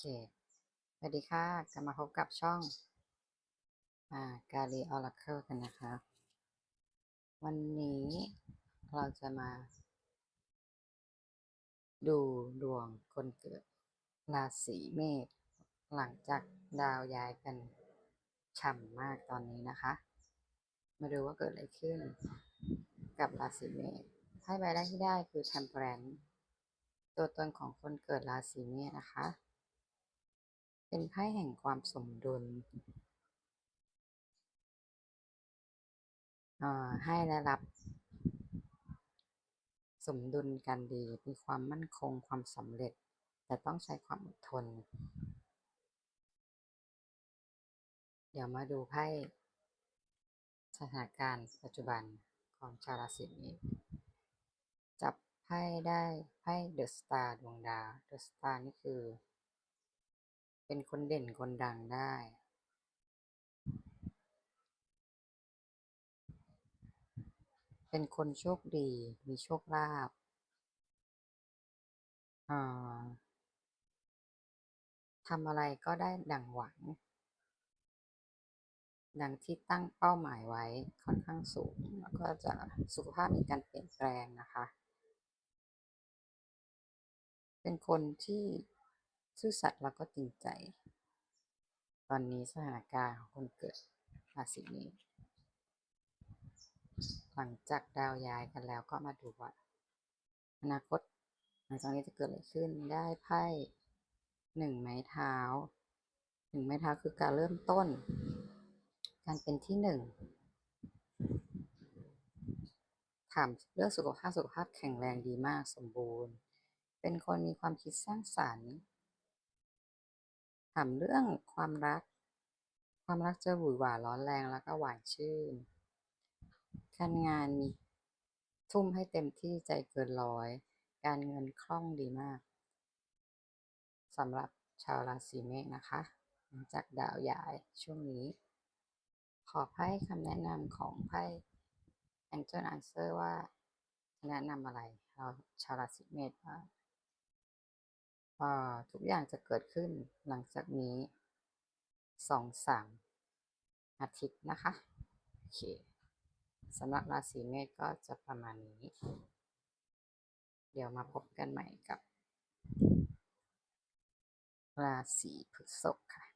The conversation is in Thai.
เค สวัสดีค่ะ กลับมาพบกับช่อง อ่าการีออราเคิลกันนะคะ วันนี้เราจะมา ดูดวงคนเกิดราศีเมษหลังจากดาวย้ายกันฉ่ำมากตอนนี้นะคะ มาดูว่าเกิดอะไรขึ้นกับราศีเมษไพ่ใบแรกที่ได้คือ Temperance ตัวตนของคนเกิดราศีเมษนะคะ เป็นไพ่แห่งความสมดุลให้และรับ สมดุลกันดี มีความมั่นคงความสำเร็จ แต่ต้องใช้ความอดทน เดี๋ยวมาดูไพ่สถานการณ์ปัจจุบันของชาวราศีนี้ จับไพ่ได้ไพ่เดอะสตาร์ดวงดาวเดอะสตาร์นี่คือ เป็นคนเด่นคนดังได้เป็นคนโชคดี มีโชคลาภอ่าทำอะไรก็ได้ดังหวัง ดังที่ตั้งเป้าหมายไว้ค่อนข้างสูง แล้วก็จะสุขภาพมีการเปลี่ยนแปลงนะคะ เป็นคนที่ ซื่อสัตย์แล้วก็จริงใจ ตอนนี้สถานการณ์ของคนเกิดราศีนี้ หลังจากดาวย้ายกันแล้วก็มาดูว่าอนาคตหลังจากนี้จะเกิดอะไรขึ้นได้ไพ่หนึ่งไม้เท้าหนึ่งไม้เท้าคือการเริ่มต้น การเป็นที่หนึ่งถามเรื่องสุขภาพสุขภาพแข็งแรงดีมากสมบูรณ์ เป็นคนมีความคิดสร้างสรรค์ ถามเรื่องความรัก ความรักจะหวือหวาร้อนแรงแล้วก็หวานชื่น การงานมีทุ่มให้เต็มที่ใจเกินร้อย การเงินคล่องดีมากสำหรับชาวราศีเมษนะคะหลังจากดาวย้ายช่วงนี้ ขอไพ่คำแนะนำของไพ่ Angel Answer ว่าจะแนะนำอะไร เราชาวราศีเมษว่า ทุกอย่างจะเกิดขึ้นหลังจากนี้สองสามอาทิตย์นะคะโอเคสำหรับราศีเมษก็จะประมาณนี้ เดี๋ยวมาพบกันใหม่กับ ราศีพฤษภค่ะ